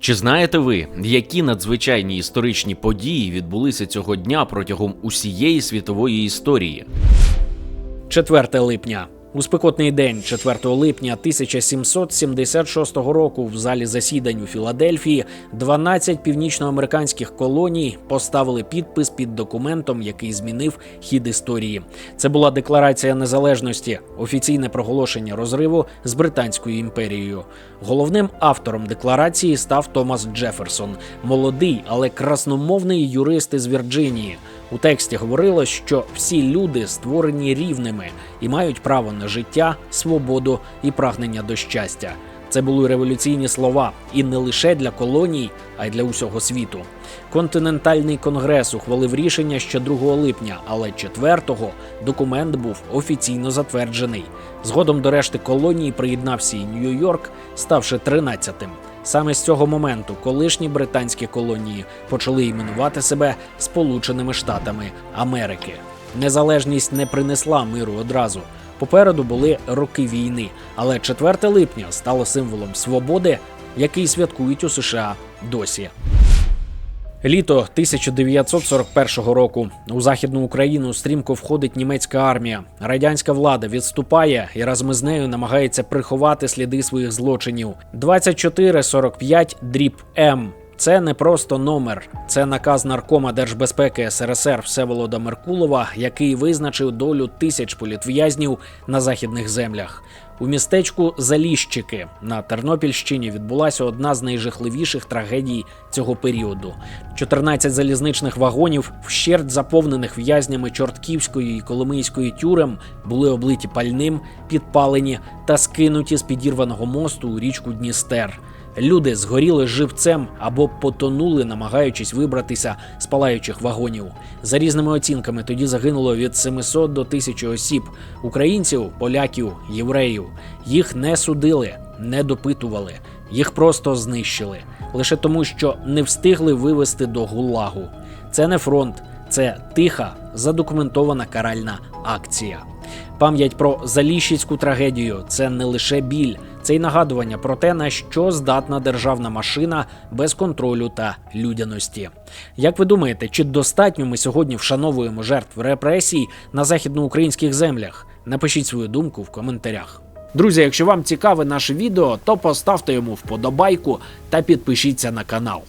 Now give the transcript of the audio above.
Чи знаєте ви, які надзвичайні історичні події відбулися цього дня протягом усієї світової історії? 4 липня. У спекотний день, 4 липня 1776 року, в залі засідань у Філадельфії 12 північноамериканських колоній поставили підпис під документом, який змінив хід історії. Це була декларація незалежності, офіційне проголошення розриву з Британською імперією. Головним автором декларації став Томас Джеферсон, молодий, але красномовний юрист із Вірджинії. У тексті говорилось, що всі люди створені рівними і мають право на життя, свободу і прагнення до щастя. Це були революційні слова, і не лише для колоній, а й для усього світу. Континентальний конгрес ухвалив рішення ще 2 липня, але 4-го документ був офіційно затверджений. Згодом до решти колоній приєднався і Нью-Йорк, ставши 13-тим. Саме з цього моменту колишні британські колонії почали іменувати себе Сполученими Штатами Америки. Незалежність не принесла миру одразу. Попереду були роки війни, але 4 липня стало символом свободи, який святкують у США досі. Літо 1941 року у західну Україну стрімко входить німецька армія. Радянська влада відступає і разом із нею намагається приховати сліди своїх злочинів. 2445 дріб М. Це не просто номер, це наказ наркома держбезпеки СРСР Всеволода Меркулова, який визначив долю тисяч політв'язнів на західних землях. У містечку Заліщики на Тернопільщині відбулася одна з найжахливіших трагедій цього періоду. 14 залізничних вагонів, вщерть заповнених в'язнями Чортківської і Коломийської тюрем, були облиті пальним, підпалені та скинуті з підірваного мосту у річку Дністер. Люди згоріли живцем або потонули, намагаючись вибратися з палаючих вагонів. За різними оцінками тоді загинуло від 700 до 1000 осіб: українців, поляків, євреїв. Їх не судили, не допитували, їх просто знищили лише тому, що не встигли вивести до гулагу. Це не фронт, це тиха, задокументована каральна акція. Пам'ять про заліщицьку трагедію це не лише біль, це й нагадування про те, на що здатна державна машина без контролю та людяності. Як ви думаєте, чи достатньо ми сьогодні вшановуємо жертв репресій на західноукраїнських землях? Напишіть свою думку в коментарях. Друзі, якщо вам цікаве наше відео, то поставте йому вподобайку та підпишіться на канал.